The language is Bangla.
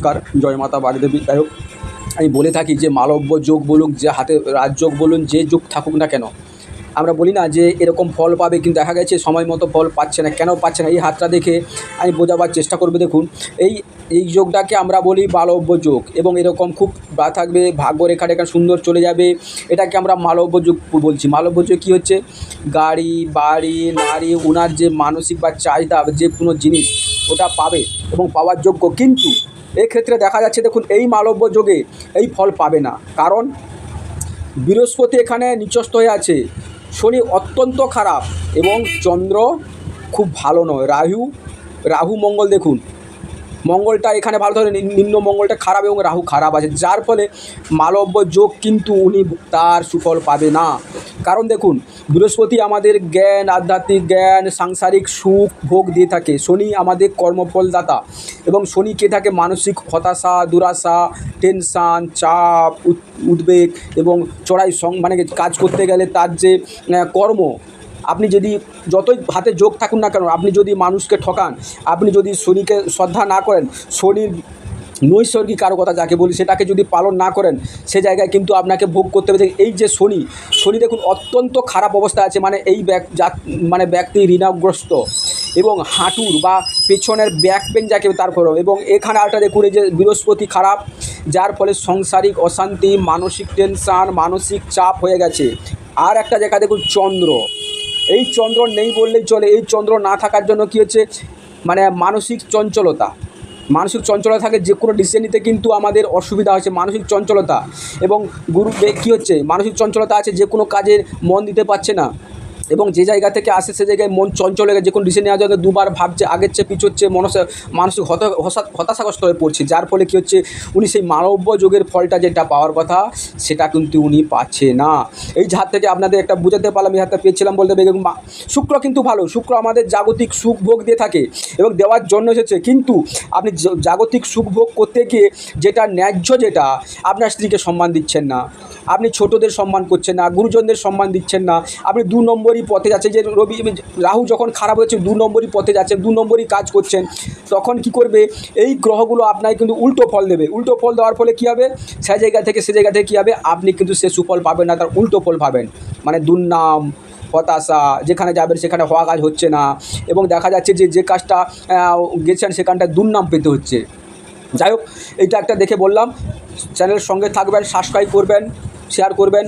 নমস্কার, জয় মাতা বাগদেবী। যাই হোক, আমি বলে থাকি যে মালব্য যোগ বলুক, যে হাতে রাজযোগ বলুন, যে যোগ থাকুক না কেন আমরা বলি না যে এরকম ফল পাবে, কিন্তু দেখা গেছে সময় মতো ফল পাচ্ছে না। কেন পাচ্ছে না? এই হাতটা দেখে আমি বোঝাবার চেষ্টা করবে। দেখুন, এই এই যোগটাকে আমরা বলি মালব্য যোগ এবং এরকম খুব বা থাকবে ভাগ্য রেখাটা এখানে সুন্দর চলে যাবে। এটাকে আমরা মালব্য যোগ বলছি। মালব্য যোগ কী হচ্ছে? গাড়ি, বাড়ি, নারী ওনার যে মানসিক বা চাহিদা যে কোনো জিনিস, ওটা পাবে এবং পাওয়ার যোগ্য। কিন্তু এক্ষেত্রে দেখা যাচ্ছে, দেখুন, এই মালব্য যোগে এই ফল পাবে না। কারণ বৃহস্পতি এখানে নিচস্থ হয়ে আছে। শনি অত্যন্ত খারাপ এবং চন্দ্র খুব ভালো নয়। রাহু রাহু মঙ্গল দেখুন। মঙ্গলটা এখানে ভালো নি- নিম্ন মঙ্গলটা খারাপ এবং রাহু খারাপ আছে। যার ফলে মালব্য যোগ কিন্তু উনি তার সুফল পাবে না। কারণ দেখুন, বৃহস্পতি আমাদের জ্ঞান, আধ্যাত্মিক জ্ঞান, সাংসারিক সুখ, ভোগ দিয়ে থাকে। শনি আমাদের কর্মফলদাতা এবং শনি কে থাকে? মানসিক হতাশা, দুরাশা, টেনশান, চাপ উদ্বেগ এবং চড়াই সং মানে কাজ করতে গেলে তার যে কর্ম আপনি যদি যতই হাতে যোগ থাকুন না কেন, আপনি যদি মানুষকে ঠকান, আপনি যদি শনিকে শ্রদ্ধা না করেন, শনির নৈসর্গিক কারও কথা যাকে বলি, সেটাকে যদি পালন না করেন, সে জায়গায় কিন্তু আপনাকে ভোগ করতে হবে এই যে শনি শনি দেখুন অত্যন্ত খারাপ অবস্থা আছে মানে এই মানে ব্যক্তি ঋণগ্রস্ত এবং হাঁটুর বা পেছনের ব্যাক পেন যাকে তারপর এবং এখানে আরেকটা দেখুন, এই যে বৃহস্পতি খারাপ, যার ফলে সংসারিক অশান্তি, মানসিক টেনশান মানসিক চাপ হয়ে গেছে। আর একটা জায়গা দেখুন, চন্দ্র। এই চন্দ্র নেই বললেই চলে, এই চন্দ্র না থাকার জন্য কী হচ্ছে? মানে মানসিক চঞ্চলতা মানসিক চঞ্চলতা থাকে যে কোনো ডিসিশন নিতে কিন্তু আমাদের অসুবিধা হচ্ছে, মানসিক চঞ্চলতা। এবং গুরু কী হচ্ছে? মানসিক চঞ্চলতা আছে, যে কোনো কাজের মন দিতে পারছে না। এবং যে জায়গা থেকে আসে সে জায়গায় মন চঞ্চল হয়ে যে কোনো ডিসিশন নেওয়া জন্য দুবার ভাবছে, আগের চেয়ে পিছোচ্ছে মনস মানসিক হতাশাগ্রস্ত হয়ে পড়ছে। যার ফলে কী হচ্ছে, উনি সেই মানব্য যোগের ফলটা যেটা পাওয়ার কথা, সেটা কিন্তু উনি পাচ্ছে না। এই হাত থেকে আপনাদের একটা বুঝাতে পারলাম, এই হাতটা পেয়েছিলাম বলতে মা- শুক্র কিন্তু ভালো। শুক্র আমাদের জাগতিক সুখ ভোগ দিয়ে থাকে এবং দেওয়ার জন্য এসেছে। কিন্তু আপনি জাগতিক সুখ ভোগ করতে গিয়ে যেটা ন্যায্য যেটা, আপনার স্ত্রীকে সম্মান দিচ্ছেন না। আপনি ছোটদের সম্মান করছেন না, গুরুজনদের সম্মান দিচ্ছেন না, আপনি দু নম্বরই পথে যাচ্ছে যে রবি, রাহু যখন খারাপ হচ্ছে, দু নম্বরই পথে যাচ্ছেন, দু নম্বরই কাজ করছেন, তখন কি করবে? এই গ্রহগুলো আপনাকে কিন্তু উল্টো ফল দেবে। উল্টো ফল দেওয়ার ফলে কী হবে? সে জায়গা থেকে সে জায়গা থেকে কী হবে? আপনি কিন্তু সে সুফল পাবেন না, তার উল্টো ফল পাবেন। মানে দুর্নাম, হতাশা, যেখানে যাবেন সেখানে হওয়া কাজ হচ্ছে না। এবং দেখা যাচ্ছে যে যে কাজটা গেছেন সেখানটায় দুর্নাম পেতে হচ্ছে। যাই হোক, এইটা একটা দেখে বললাম। চ্যানেলের সঙ্গে থাকবেন, সাবস্ক্রাইব করবেন। শেয়ার করবেন।